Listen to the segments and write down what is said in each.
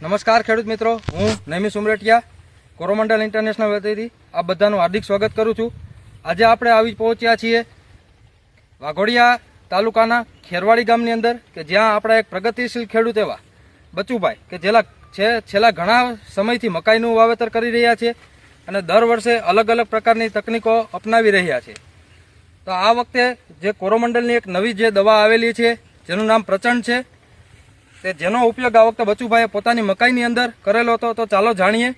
નમસ્કાર ખેડૂત મિત્રો, હું નૈમિષ ઉમરેટિયા, કોરોમંડલ ઇન્ટરનેશનલ વતીથી આ બધાનું હાર્દિક સ્વાગત કરું છું. આજે આપણે આવી પહોંચ્યા છીએ વાઘોડિયા તાલુકાના ખેરવાડી ગામની અંદર, કે જ્યાં આપણા એક પ્રગતિશીલ ખેડૂત એવા બચુભાઈ, કે જેલા છે, છેલ્લા ઘણા સમયથી મકાઈનું વાવેતર કરી રહ્યા છે અને દર વર્ષે અલગ અલગ પ્રકારની તકનીકો અપનાવી રહ્યા છે. તો આ વખતે જે કોરોમંડલની એક નવી જે દવા આવેલી છે, જેનું નામ પ્રચંડ છે તે જેનો ઉપયોગ આ વખતે બચુભાઈએ પોતાની મકાઈની અંદર કરેલો હતો, તો ચાલો જાણીએ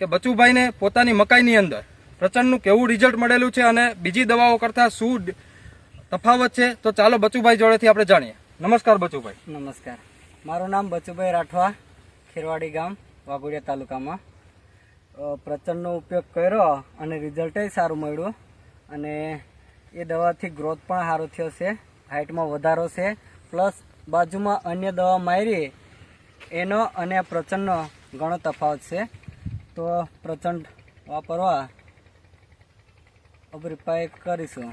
કે બચુભાઈને પોતાની મકાઈની અંદર પ્રચંડનું કેવું રિઝલ્ટ મળેલું છે અને બીજી દવાઓ કરતાં શું તફાવત છે, તો ચાલો બચુભાઈ જોડેથી આપણે જાણીએ. નમસ્કાર બચુભાઈ. નમસ્કાર. મારું નામ બચુભાઈ રાઠવા, ખેરવાડી ગામ, વાઘોડિયા તાલુકામાં. પ્રચંડનો ઉપયોગ કર્યો અને રિઝલ્ટે સારું મળ્યું અને એ દવાથી ગ્રોથ પણ સારો થયો છે હાઇટમાં વધારો છે પ્લસ બાજુમાં અન્ય દવા મારી એનો અને પ્રચંડનો ઘણો તફાવત છે. તો પ્રચંડ વાપરવા અભિપ્રાય કરીશું.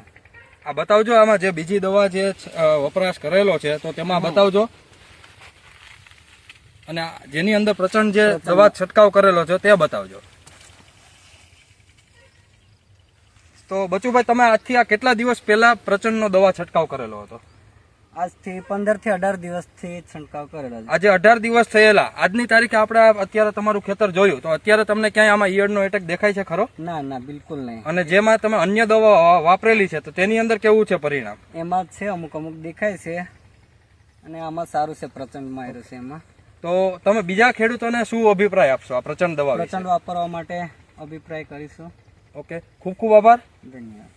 આ બતાવજો આમાં જે બીજી દવા જે વપરાશ કરેલો છે તો તેમાં બતાવજો. અને જેની અંદર પ્રચંડ જે દવા છંટકાવ કરેલો છે તે બતાવજો. તો બચુભાઈ તમે આજથી આ કેટલા દિવસ પહેલા પ્રચંડનો દવા છંટકાવ કરેલો હતો? આજથી પંદરથી અઢાર દિવસથી છંટકાવ કરેલો છે. આજે અઢાર દિવસ થયેલા. આજની તારીખે આપણે અત્યારે તમારું ખેતર જોયું. તો અત્યારે તમને ક્યાંય આમાં ઈયળનો એટેક દેખાય છે ખરો? ના ના બિલકુલ નહીં. અને જેમાં તમે અન્ય દવા વાપરેલી છે તો તેની અંદર કેવું છે પરિણામ? એમાં જ છે અમુક અમુક દેખાય છે. અને આમાં સારું છે પ્રચંડ માર્યું છે એમાં. તો તમે બીજા ખેડૂતોને શું અભિપ્રાય આપશો આ પ્રચંડ દવા પ્રચંડ વાપરવા માટે અભિપ્રાય કરીશું. ઓકે ખૂબ ખૂબ આભાર. ધન્યવાદ.